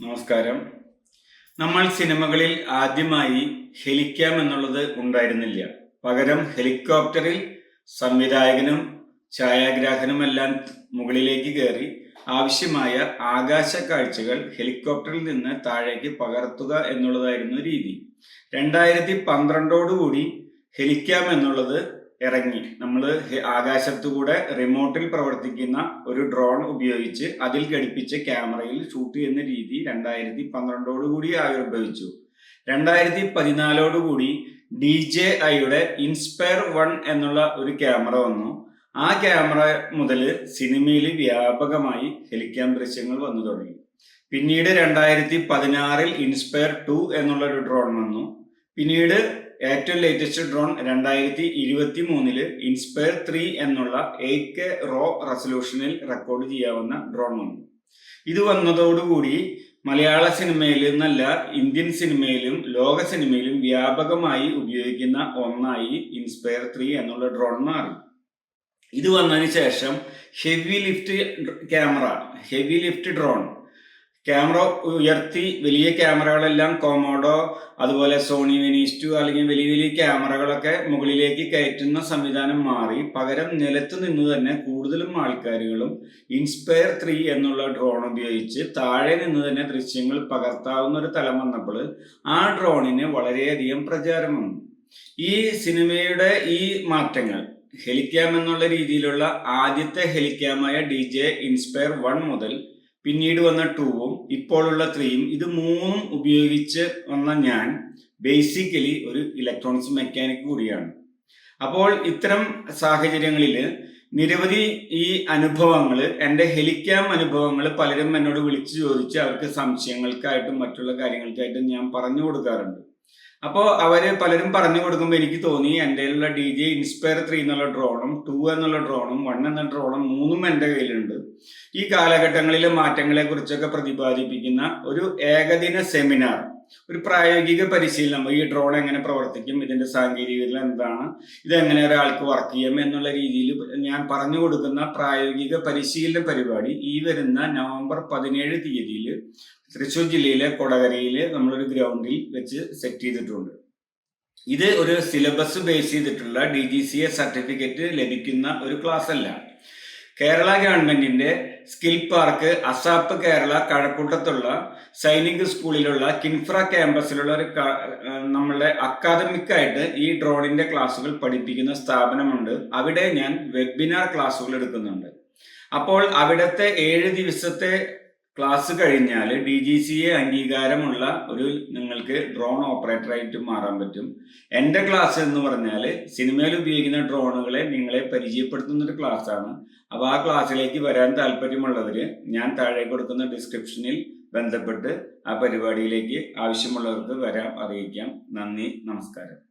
നമസ്കാരം. നമ്മൾ സിനിമകളിൽ ആദ്യമായി ഹെലിക്കാം എന്നുള്ളത് ഉണ്ടായിരുന്നില്ല. പകരം ഹെലികോപ്റ്ററിൽ സംവിധായകനും ഛായാഗ്രാഹനുമെല്ലാം മുകളിലേക്ക് കയറി ആവശ്യമായ ആകാശ കാഴ്ചകൾ ഹെലികോപ്റ്ററിൽ നിന്ന് താഴേക്ക് പകർത്തുക എന്നുള്ളതായിരുന്നു രീതി. രണ്ടായിരത്തി പന്ത്രണ്ടോടുകൂടി ഹെലിക്കാം എന്നുള്ളത് ഇറങ്ങി. നമ്മൾ ആകാശത്തുകൂടെ റിമോട്ടിൽ പ്രവർത്തിക്കുന്ന ഒരു ഡ്രോൺ ഉപയോഗിച്ച് അതിൽ ഘടിപ്പിച്ച് ക്യാമറയിൽ ഷൂട്ട് ചെയ്യുന്ന രീതി രണ്ടായിരത്തി പന്ത്രണ്ടോടുകൂടി ആവിർഭവിച്ചു. രണ്ടായിരത്തി പതിനാലോടുകൂടി ഡി ജെ ഐയുടെ ഇൻസ്പയർ വൺ എന്നുള്ള ഒരു ക്യാമറ വന്നു. ആ ക്യാമറ മുതൽ സിനിമയിൽ വ്യാപകമായി ഹെലിക്യാം ദൃശ്യങ്ങൾ വന്നു തുടങ്ങി. പിന്നീട് രണ്ടായിരത്തി പതിനാറിൽ ഇൻസ്പയർ ടു എന്നുള്ള ഒരു ഡ്രോൺ വന്നു. പിന്നീട് ഏറ്റവും ലേറ്റസ്റ്റ് ഡ്രോൺ രണ്ടായിരത്തി ഇരുപത്തി മൂന്നിൽ ഇൻസ്പയർ ത്രീ എന്നുള്ള എയ്റ്റ് കെ റോ റെസൊല്യൂഷനിൽ റെക്കോർഡ് ചെയ്യാവുന്ന ഡ്രോൺ വന്നു. ഇത് വന്നതോടുകൂടി മലയാള സിനിമയിൽ നല്ല ഇന്ത്യൻ സിനിമയിലും ലോക സിനിമയിലും വ്യാപകമായി ഉപയോഗിക്കുന്ന ഒന്നായി ഇൻസ്പയർ ത്രീ എന്നുള്ള ഡ്രോൺ മാറി. ഇത് വന്നതിന് ശേഷം heavy lift camera heavy lift drone camera ഉയർത്തി വലിയ ക്യാമറകളെല്ലാം കോമോഡോ അതുപോലെ സോണി വെനീസ്റ്റു അല്ലെങ്കിൽ വലിയ വലിയ ക്യാമറകളൊക്കെ മുകളിലേക്ക് കയറ്റുന്ന സംവിധാനം മാറി. പകരം നിലത്ത് നിന്ന് തന്നെ കൂടുതലും ആൾക്കാരുകളും ഇൻസ്പയർ ത്രീ എന്നുള്ള ഡ്രോൺ ഉപയോഗിച്ച് താഴെ നിന്ന് തന്നെ ദൃശ്യങ്ങൾ പകർത്താവുന്ന ഒരു തലം വന്നപ്പോൾ ആ ഡ്രോണിന് വളരെയധികം പ്രചാരം ഈ സിനിമയുടെ ഈ മാറ്റങ്ങൾ ഹെലിക്യാം എന്നുള്ള രീതിയിലുള്ള ആദ്യത്തെ ഹെലിക്യാമായ ഡി ജെ ഇൻസ്പയർ വൺ മുതൽ പിന്നീട് വന്ന ടൂവും ഇപ്പോഴുള്ള ത്രീയും ഇത് മൂന്നും ഉപയോഗിച്ച് വന്ന ഞാൻ ബേസിക്കലി ഒരു ഇലക്ട്രോണിക്സ് മെക്കാനിക് കൂടിയാണ്. അപ്പോൾ ഇത്തരം സാഹചര്യങ്ങളിൽ നിരവധി ഈ അനുഭവങ്ങൾ എന്റെ ഹെലിക്യാം അനുഭവങ്ങൾ പലരും എന്നോട് വിളിച്ചു ചോദിച്ച് അവർക്ക് സംശയങ്ങൾക്കായിട്ടും മറ്റുള്ള കാര്യങ്ങൾക്കായിട്ടും ഞാൻ പറഞ്ഞു കൊടുക്കാറുണ്ട്. അപ്പോൾ അവർ പലരും പറഞ്ഞു കൊടുക്കുമ്പോൾ എനിക്ക് തോന്നി എന്റെ കയ്യിലുള്ള ഡി ജെ ഇൻസ്പയർ ത്രീ എന്നുള്ള ഡ്രോണും ടു എന്നുള്ള ഡ്രോണും വൺ എന്ന ഡ്രോണും മൂന്നും എന്റെ കയ്യിലുണ്ട്. ഈ കാലഘട്ടങ്ങളിലെ മാറ്റങ്ങളെ കുറിച്ചൊക്കെ പ്രതിപാദിപ്പിക്കുന്ന ഒരു ഏകദിന സെമിനാർ ഒരു പ്രായോഗിക പരിശീലനം. ഈ ഡ്രോൺ എങ്ങനെ പ്രവർത്തിക്കും ഇതിന്റെ സാങ്കേതികത എന്താണ് ഇതെങ്ങനെ ഒരാൾക്ക് വർക്ക് ചെയ്യാം എന്നുള്ള രീതിയിൽ ഞാൻ പറഞ്ഞു കൊടുക്കുന്ന പ്രായോഗിക പരിശീലന പരിപാടി ഈ വരുന്ന നവംബർ പതിനേഴ് തീയതിയിൽ തൃശ്ശൂർ ജില്ലയിലെ കൊടകരയിൽ നമ്മളൊരു ഗ്രൗണ്ടിൽ വെച്ച് സെറ്റ് ചെയ്തിട്ടുണ്ട്. ഇത് ഒരു സിലബസ് ബേസ് ചെയ്തിട്ടുള്ള D G C A certificate ലഭിക്കുന്ന ഒരു ക്ലാസ് അല്ല. കേരള ഗവൺമെന്റിന്റെ സ്കിൽ പാർക്ക് അസാപ്പ് കേരള കഴക്കൂട്ടത്തുള്ള സൈനിക് സ്കൂളിലുള്ള കിൻഫ്ര ക്യാമ്പസിലുള്ള ഒരു നമ്മളുടെ അക്കാദമിക് ആയിട്ട് ഈ ഡ്രോണിന്റെ ക്ലാസ്സുകൾ പഠിപ്പിക്കുന്ന സ്ഥാപനമുണ്ട്. അവിടെ ഞാൻ വെബിനാർ ക്ലാസ്സുകൾ എടുക്കുന്നുണ്ട്. അപ്പോൾ അവിടുത്തെ ഏഴ് ദിവസത്തെ ക്ലാസ് കഴിഞ്ഞാൽ ഡി ജി സി എ അംഗീകാരമുള്ള ഒരു നിങ്ങൾക്ക് ഡ്രോൺ ഓപ്പറേറ്ററായിട്ട് മാറാൻ പറ്റും. എന്റെ ക്ലാസ് എന്ന് പറഞ്ഞാൽ സിനിമയിൽ ഉപയോഗിക്കുന്ന ഡ്രോണുകളെ നിങ്ങളെ പരിചയപ്പെടുത്തുന്ന ഒരു ക്ലാസ്സാണ്. അപ്പോൾ ആ ക്ലാസ്സിലേക്ക് വരാൻ താല്പര്യമുള്ളവർ ഞാൻ താഴെ കൊടുക്കുന്ന ഡിസ്ക്രിപ്ഷനിൽ ബന്ധപ്പെട്ട് ആ പരിപാടിയിലേക്ക് ആവശ്യമുള്ളവർക്ക് വരാം അറിയിക്കാം. നന്ദി നമസ്കാരം.